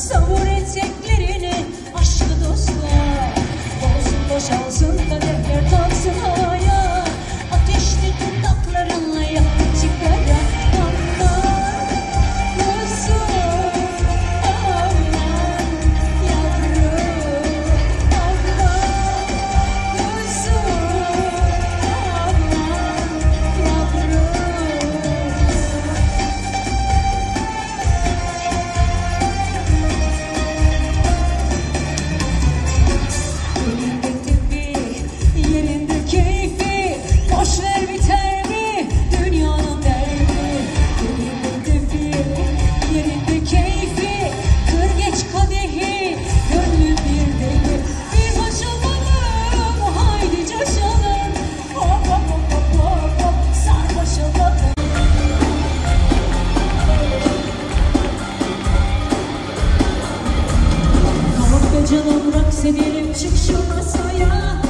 So Sabur çek Raks edelim çık şu masaya